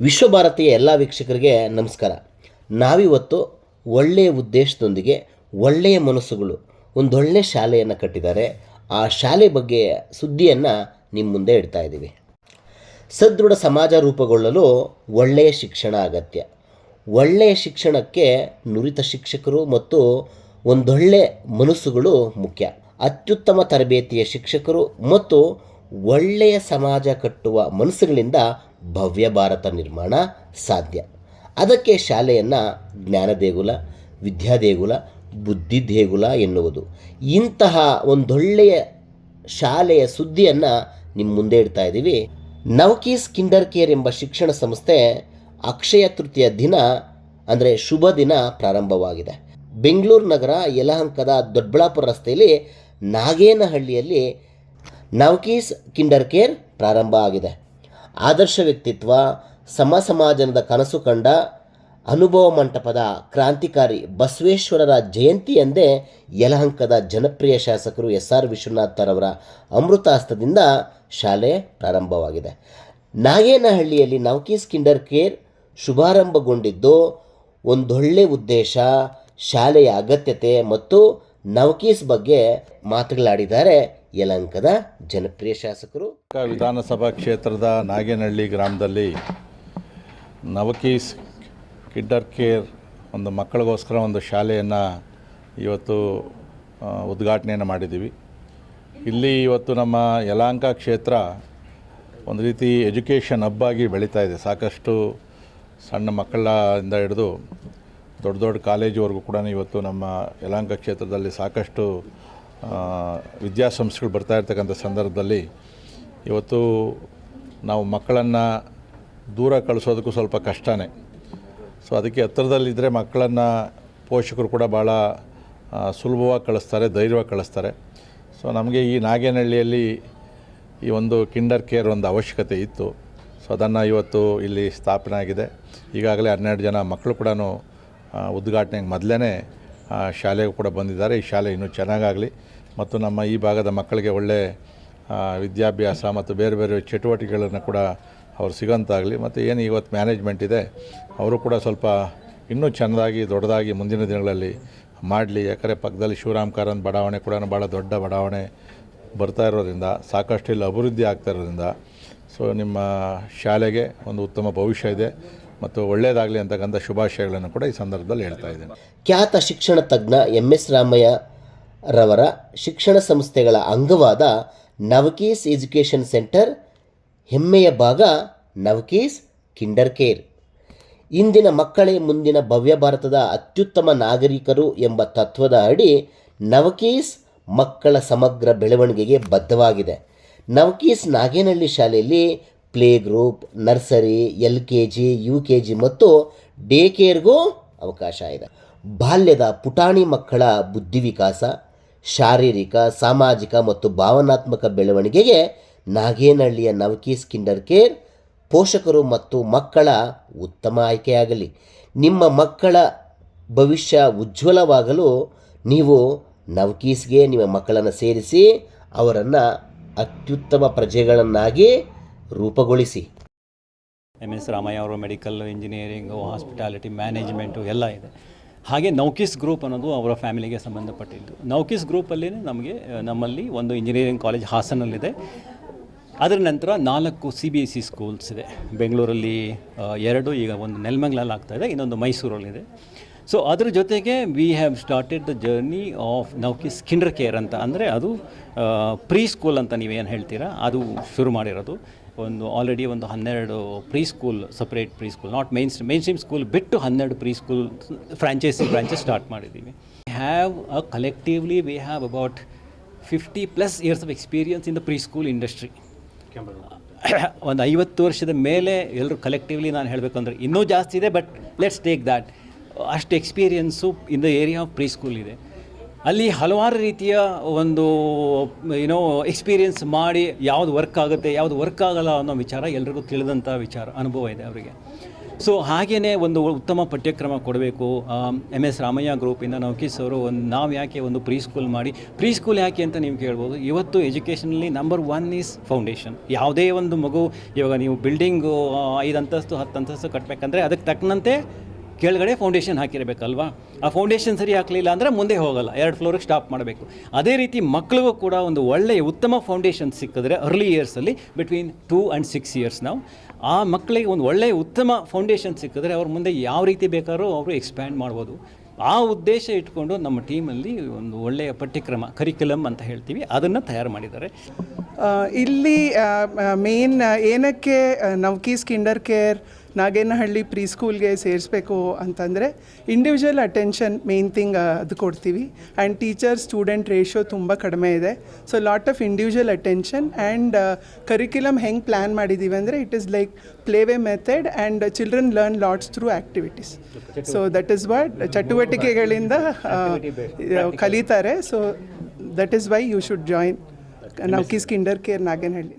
ವಿಶ್ವಭಾರತಿಯ ಎಲ್ಲ ವೀಕ್ಷಕರಿಗೆ ನಮಸ್ಕಾರ. ನಾವಿವತ್ತು ಒಳ್ಳೆಯ ಉದ್ದೇಶದೊಂದಿಗೆ ಒಳ್ಳೆಯ ಮನಸ್ಸುಗಳು ಒಂದೊಳ್ಳೆಯ ಶಾಲೆಯನ್ನು ಕಟ್ಟಿದ್ದಾರೆ. ಆ ಶಾಲೆ ಬಗ್ಗೆ ಸುದ್ದಿಯನ್ನು ನಿಮ್ಮ ಮುಂದೆ ಇಡ್ತಾ ಇದ್ದೀವಿ. ಸದೃಢ ಸಮಾಜ ರೂಪುಗೊಳ್ಳಲು ಒಳ್ಳೆಯ ಶಿಕ್ಷಣ ಅಗತ್ಯ. ಒಳ್ಳೆಯ ಶಿಕ್ಷಣಕ್ಕೆ ನುರಿತ ಶಿಕ್ಷಕರು ಮತ್ತು ಒಂದೊಳ್ಳೆ ಮನಸ್ಸುಗಳು ಮುಖ್ಯ. ಅತ್ಯುತ್ತಮ ತರಬೇತಿಯ ಶಿಕ್ಷಕರು ಮತ್ತು ಒಳ್ಳೆಯ ಸಮಾಜ ಕಟ್ಟುವ ಮನಸ್ಸುಗಳಿಂದ ಭವ್ಯ ಭಾರತ ನಿರ್ಮಾಣ ಸಾಧ್ಯ. ಅದಕ್ಕೆ ಶಾಲೆಯನ್ನು ಜ್ಞಾನ ದೇಗುಲ ವಿದ್ಯಾದೇಗುಲ, ಬುದ್ಧಿದೇಗುಲ ಎನ್ನುವುದು. ಇಂತಹ ಒಂದೊಳ್ಳೆಯ ಶಾಲೆಯ ಸುದ್ದಿಯನ್ನು ನಿಮ್ಮ ಮುಂದೆ ಇಡ್ತಾ ಇದ್ದೀವಿ ನವಕೀಸ್ ಕಿಂಡರ್ ಕೇರ್ ಎಂಬ ಶಿಕ್ಷಣ ಸಂಸ್ಥೆ ಅಕ್ಷಯ ತೃತೀಯ ದಿನ, ಅಂದರೆ ಶುಭ ದಿನ ಪ್ರಾರಂಭವಾಗಿದೆ. ಬೆಂಗಳೂರು ನಗರ ಯಲಹಂಕದ ದೊಡ್ಡಬಳ್ಳಾಪುರ ರಸ್ತೆಯಲ್ಲಿ ನಾಗೇನಹಳ್ಳಿಯಲ್ಲಿ ನವಕೀಸ್ ಕಿಂಡರ್ ಕೇರ್ ಪ್ರಾರಂಭ ಆಗಿದೆ. ಆದರ್ಶ ವ್ಯಕ್ತಿತ್ವ ಸಮ ಸಮಾಜನದ ಕನಸು ಕಂಡ ಅನುಭವ ಮಂಟಪದ ಕ್ರಾಂತಿಕಾರಿ ಬಸವೇಶ್ವರರ ಜಯಂತಿ ಎಂದೇ ಯಲಹಂಕದ ಜನಪ್ರಿಯ ಶಾಸಕರು ಎಸ್ ಆರ್ ವಿಶ್ವನಾಥರವರ ಅಮೃತಾಸ್ತದಿಂದ ಶಾಲೆ ಪ್ರಾರಂಭವಾಗಿದೆ. ನಾಗೇನಹಳ್ಳಿಯಲ್ಲಿ ನೌಕೀಸ್ ಕಿಂಡರ್ ಕೇರ್ ಶುಭಾರಂಭಗೊಂಡಿದ್ದು, ಒಂದೊಳ್ಳೆ ಉದ್ದೇಶ, ಶಾಲೆಯ ಅಗತ್ಯತೆ ಮತ್ತು ನೌಕೀಸ್ ಬಗ್ಗೆ ಮಾತುಗಳಾಡಿದ್ದಾರೆ ಯಲಹಂಕದ ಜನಪ್ರಿಯ ಶಾಸಕರು. ವಿಧಾನಸಭಾ ಕ್ಷೇತ್ರದ ನಾಗೇನಹಳ್ಳಿ ಗ್ರಾಮದಲ್ಲಿ ನವಕೀಸ್ ಕಿಡ್ಡರ್ ಕೇರ್ ಒಂದು ಮಕ್ಕಳಿಗೋಸ್ಕರ ಒಂದು ಶಾಲೆಯನ್ನು ಇವತ್ತು ಉದ್ಘಾಟನೆಯನ್ನು ಮಾಡಿದ್ದೀವಿ. ಇಲ್ಲಿ ಇವತ್ತು ನಮ್ಮ ಯಲಾಂಕ ಕ್ಷೇತ್ರ ಒಂದು ರೀತಿ ಎಜುಕೇಷನ್ ಹಬ್ ಆಗಿ ಬೆಳೀತಾ ಇದೆ. ಸಾಕಷ್ಟು ಸಣ್ಣ ಮಕ್ಕಳಿಂದ ಹಿಡಿದು ದೊಡ್ಡ ದೊಡ್ಡ ಕಾಲೇಜುವರೆಗೂ ಕೂಡ ಇವತ್ತು ನಮ್ಮ ಯಲಾಂಕ ಕ್ಷೇತ್ರದಲ್ಲಿ ಸಾಕಷ್ಟು ವಿದ್ಯಾಸಂಸ್ಥೆಗಳು ಬರ್ತಾ ಇರ್ತಕ್ಕಂಥ ಸಂದರ್ಭದಲ್ಲಿ ಇವತ್ತು ನಾವು ಮಕ್ಕಳನ್ನು ದೂರ ಕಳಿಸೋದಕ್ಕೂ ಸ್ವಲ್ಪ ಕಷ್ಟನೇ. ಸೊ ಅದಕ್ಕೆ ಹತ್ತಿರದಲ್ಲಿದ್ದರೆ ಮಕ್ಕಳನ್ನು ಪೋಷಕರು ಕೂಡ ಭಾಳ ಸುಲಭವಾಗಿ ಕಳಿಸ್ತಾರೆ, ಧೈರ್ಯವಾಗಿ ಕಳಿಸ್ತಾರೆ. ಸೊ ನಮಗೆ ಈ ನಾಗೇನಹಳ್ಳಿಯಲ್ಲಿ ಈ ಒಂದು ಕಿಂಡರ್ ಕೇರ್ ಒಂದು ಅವಶ್ಯಕತೆ ಇತ್ತು. ಸೊ ಅದನ್ನು ಇವತ್ತು ಇಲ್ಲಿ ಸ್ಥಾಪನೆ ಆಗಿದೆ. ಈಗಾಗಲೇ ಹನ್ನೆರಡು ಜನ ಮಕ್ಕಳು ಕೂಡ ಉದ್ಘಾಟನೆಗೆ ಮೊದಲೇ ಶಾಲೆಗೂ ಕೂಡ ಬಂದಿದ್ದಾರೆ. ಈ ಶಾಲೆ ಇನ್ನೂ ಚೆನ್ನಾಗಾಗಲಿ. ಮತ್ತು ನಮ್ಮ ಈ ಭಾಗದ ಮಕ್ಕಳಿಗೆ ಒಳ್ಳೆ ವಿದ್ಯಾಭ್ಯಾಸ ಮತ್ತು ಬೇರೆ ಬೇರೆ ಚಟುವಟಿಕೆಗಳನ್ನು ಕೂಡ ಅವ್ರು ಸಿಗೋಂತಾಗಲಿ. ಮತ್ತು ಏನು ಇವತ್ತು ಮ್ಯಾನೇಜ್ಮೆಂಟ್ ಇದೆ, ಅವರು ಕೂಡ ಸ್ವಲ್ಪ ಇನ್ನೂ ಚೆನ್ನದಾಗಿ ದೊಡ್ಡದಾಗಿ ಮುಂದಿನ ದಿನಗಳಲ್ಲಿ ಮಾಡಲಿ. ಯಾಕಂದರೆ ಪಕ್ಕದಲ್ಲಿ ಶಿವರಾಮ್ ಕಾರಂತ್ ಬಡಾವಣೆ ಕೂಡ ಭಾಳ ದೊಡ್ಡ ಬಡಾವಣೆ ಬರ್ತಾ ಇರೋದ್ರಿಂದ, ಸಾಕಷ್ಟು ಇಲ್ಲಿ ಅಭಿವೃದ್ಧಿ ಆಗ್ತಾ ಇರೋದ್ರಿಂದ, ಸೊ ನಿಮ್ಮ ಶಾಲೆಗೆ ಒಂದು ಉತ್ತಮ ಭವಿಷ್ಯ ಇದೆ. ಮತ್ತು ಒಳ್ಳೆಯದಾಗಲಿ ಅಂತಕ್ಕಂಥ ಶುಭಾಶಯಗಳನ್ನು ಕೂಡ ಈ ಸಂದರ್ಭದಲ್ಲಿ ಹೇಳ್ತಾ ಇದ್ದೇನೆ. ಖ್ಯಾತ ಶಿಕ್ಷಣ ತಜ್ಞ ಎಂ ಎಸ್ ರಾಮಯ್ಯ ರವರ ಶಿಕ್ಷಣ ಸಂಸ್ಥೆಗಳ ಅಂಗವಾದ ನವಕೀಸ್ ಎಜುಕೇಷನ್ ಸೆಂಟರ್, ಹೆಮ್ಮೆಯ ಭಾಗ ನವಕೀಸ್ ಕಿಂಡರ್ ಕೇರ್. ಇಂದಿನ ಮಕ್ಕಳೇ ಮುಂದಿನ ಭವ್ಯ ಭಾರತದ ಅತ್ಯುತ್ತಮ ನಾಗರಿಕರು ಎಂಬ ತತ್ವದ ಅಡಿ ನವಕೀಸ್ ಮಕ್ಕಳ ಸಮಗ್ರ ಬೆಳವಣಿಗೆಗೆ ಬದ್ಧವಾಗಿದೆ. ನವಕೀಸ್ ನಾಗೇನಹಳ್ಳಿ ಶಾಲೆಯಲ್ಲಿ play group nursery L K G U K G ಮತ್ತು ಡೇ ಕೇರ್ಗೂ ಅವಕಾಶ ಇದೆ. ಬಾಲ್ಯದ ಪುಟಾಣಿ ಮಕ್ಕಳ ಬುದ್ಧಿ ವಿಕಾಸ ಶಾರೀರಿಕ, ಸಾಮಾಜಿಕ ಮತ್ತು ಭಾವನಾತ್ಮಕ ಬೆಳವಣಿಗೆಗೆ ನಾಗೇನಹಳ್ಳಿಯ ನವಕೀಸ್ ಕಿಂಡರ್ ಕೇರ್ ಪೋಷಕರು ಮತ್ತು ಮಕ್ಕಳ ಉತ್ತಮ ಆಯ್ಕೆಯಾಗಲಿ. ನಿಮ್ಮ ಮಕ್ಕಳ ಭವಿಷ್ಯ ಉಜ್ವಲವಾಗಲು ನೀವು ನವಕೀಸ್ಗೆ ನಿಮ್ಮ ಮಕ್ಕಳನ್ನು ಸೇರಿಸಿ ಅವರನ್ನು ಅತ್ಯುತ್ತಮ ಪ್ರಜೆಗಳನ್ನಾಗಿ ರೂಪುಗೊಳಿಸಿ. ಎಂ ಎಸ್ ರಾಮಯ್ಯ ಅವರು ಮೆಡಿಕಲ್ ಇಂಜಿನಿಯರಿಂಗು ಹಾಸ್ಪಿಟಾಲಿಟಿ ಮ್ಯಾನೇಜ್ಮೆಂಟು ಎಲ್ಲ ಇದೆ. ಹಾಗೆ ನೌಕಿಸ್ ಗ್ರೂಪ್ ಅನ್ನೋದು ಅವರ ಫ್ಯಾಮಿಲಿಗೆ ಸಂಬಂಧಪಟ್ಟಿದ್ದು. ನೌಕಿಸ್ ಗ್ರೂಪಲ್ಲಿ ನಮಗೆ ನಮ್ಮಲ್ಲಿ ಒಂದು ಇಂಜಿನಿಯರಿಂಗ್ ಕಾಲೇಜ್ ಹಾಸನಲ್ಲಿದೆ. ಅದರ ನಂತರ ನಾಲ್ಕು C B S C schools ಇದೆ. ಬೆಂಗಳೂರಲ್ಲಿ ಎರಡು, ಈಗ ಒಂದು ನೆಲಮಂಗ್ಲಲ್ಲಿ ಆಗ್ತಾಯಿದೆ ಇನ್ನೊಂದು ಮೈಸೂರಲ್ಲಿದೆ. ಸೊ ಅದ್ರ ಜೊತೆಗೆ we have started the journey of Navkis kinder care ಅಂತ. ಅಂದರೆ ಅದು ಪ್ರೀ ಸ್ಕೂಲ್ ಅಂತ ನೀವೇನು ಹೇಳ್ತೀರಾ? ಅದು ಶುರು ಮಾಡಿರೋದು. ಒಂದು ಆಲ್ರೆಡಿ ಒಂದು ಹನ್ನೆರಡು pre school separate pre school not main main stream school ಬಿಟ್ಟು ಹನ್ನೆರಡು pre school franchise branches start ಮಾಡಿದ್ದೀವಿ. Have a collectively we have about fifty plus years of experience in the pre school industry ಒಂದು ಐವತ್ತು ವರ್ಷದ ಮೇಲೆ ಎಲ್ಲರೂ collectively ನಾನು ಹೇಳಬೇಕಂದ್ರೆ ಇನ್ನೂ ಜಾಸ್ತಿ ಇದೆ ಬಟ್ ಲೆಟ್ಸ್ ಟೇಕ್ ದ್ಯಾಟ್ ಅಷ್ಟು experience in the area of pre school ಇದೆ. ಅಲ್ಲಿ ಹಲವಾರು ರೀತಿಯ ಒಂದು ಏನೋ ಎಕ್ಸ್ಪೀರಿಯನ್ಸ್ ಮಾಡಿ ಯಾವುದು ವರ್ಕ್ ಆಗುತ್ತೆ, ಯಾವುದು ವರ್ಕ್ ಆಗಲ್ಲ ಅನ್ನೋ ವಿಚಾರ ಎಲ್ರಿಗೂ ತಿಳಿದಂಥ ವಿಚಾರ, ಅನುಭವ ಇದೆ ಅವರಿಗೆ. ಸೊ ಹಾಗೆಯೇ ಒಂದು ಉತ್ತಮ ಪಠ್ಯಕ್ರಮ ಕೊಡಬೇಕು. ಎಂ ಎಸ್ ರಾಮಯ್ಯ ಗ್ರೂಪಿಂದ ನೌಕೀಸ್ ಅವರು ಒಂದು, ನಾವು ಯಾಕೆ ಒಂದು ಪ್ರೀ ಸ್ಕೂಲ್ ಮಾಡಿ ಪ್ರೀ ಸ್ಕೂಲ್ ಯಾಕೆ ಅಂತ ನೀವು ಕೇಳ್ಬೋದು. ಇವತ್ತು ಎಜುಕೇಷನಲ್ಲಿ ನಂಬರ್ ಒನ್ ಈಸ್ ಫೌಂಡೇಶನ್ ಯಾವುದೇ ಒಂದು ಮಗು, ಇವಾಗ ನೀವು ಬಿಲ್ಡಿಂಗು ಐದು ಅಂತಸ್ತು, ಹತ್ತು ಅಂತಸ್ತು ಕಟ್ಟಬೇಕಂದ್ರೆ ಅದಕ್ಕೆ ತಕ್ಕಂತೆ ಕೆಳಗಡೆ ಫೌಂಡೇಶನ್ ಹಾಕಿರಬೇಕಲ್ವಾ? ಆ ಫೌಂಡೇಶನ್ ಸರಿ ಹಾಕಲಿಲ್ಲ ಅಂದರೆ ಮುಂದೆ ಹೋಗಲ್ಲ, ಎರಡು ಫ್ಲೋರಿಗೆ ಸ್ಟಾಪ್ ಮಾಡಬೇಕು. ಅದೇ ರೀತಿ ಮಕ್ಕಳಿಗೂ ಕೂಡ ಒಂದು ಒಳ್ಳೆಯ ಉತ್ತಮ ಫೌಂಡೇಶನ್ ಸಿಕ್ಕಿದ್ರೆ early ಇಯರ್ಸಲ್ಲಿ between two and six years ನಾವು ಆ ಮಕ್ಕಳಿಗೆ ಒಂದು ಒಳ್ಳೆಯ ಉತ್ತಮ ಫೌಂಡೇಶನ್ ಸಿಕ್ಕಿದ್ರೆ ಅವ್ರ ಮುಂದೆ ಯಾವ ರೀತಿ ಬೇಕಾದ್ರೂ ಅವರು ಎಕ್ಸ್ಪ್ಯಾಂಡ್ ಮಾಡ್ಬೋದು. ಆ ಉದ್ದೇಶ ಇಟ್ಕೊಂಡು ನಮ್ಮ ಟೀಮಲ್ಲಿ ಒಂದು ಒಳ್ಳೆಯ ಪಠ್ಯಕ್ರಮ ಕರಿಕ್ಯುಲಮ್ ಅಂತ ಹೇಳ್ತೀವಿ, ಅದನ್ನು ತಯಾರು ಮಾಡಿದ್ದಾರೆ. ಇಲ್ಲಿ ಮೇನ್ ಏನಕ್ಕೆ Navkis kinder care Nagenahalli pre ಸ್ಕೂಲ್ಗೆ ಸೇರಿಸ್ಬೇಕು ಅಂತಂದರೆ ಇಂಡಿವಿಜುವಲ್ ಅಟೆನ್ಷನ್ ಮೇನ್ ಥಿಂಗ್ ಅದು ಕೊಡ್ತೀವಿ. ಆ್ಯಂಡ್ ಟೀಚರ್ ಸ್ಟೂಡೆಂಟ್ ರೇಷಿಯೋ ತುಂಬ ಕಡಿಮೆ ಇದೆ. So lot of individual attention and curriculum ಹೆಂಗೆ ಪ್ಲ್ಯಾನ್ ಮಾಡಿದ್ದೀವಿ ಅಂದರೆ it is like play way method and children learn lots through activities so that is what ಚಟುವಟಿಕೆಗಳಿಂದ ಕಲಿತಾರೆ. So that is why you should join Navkis kinder care Nagenahalli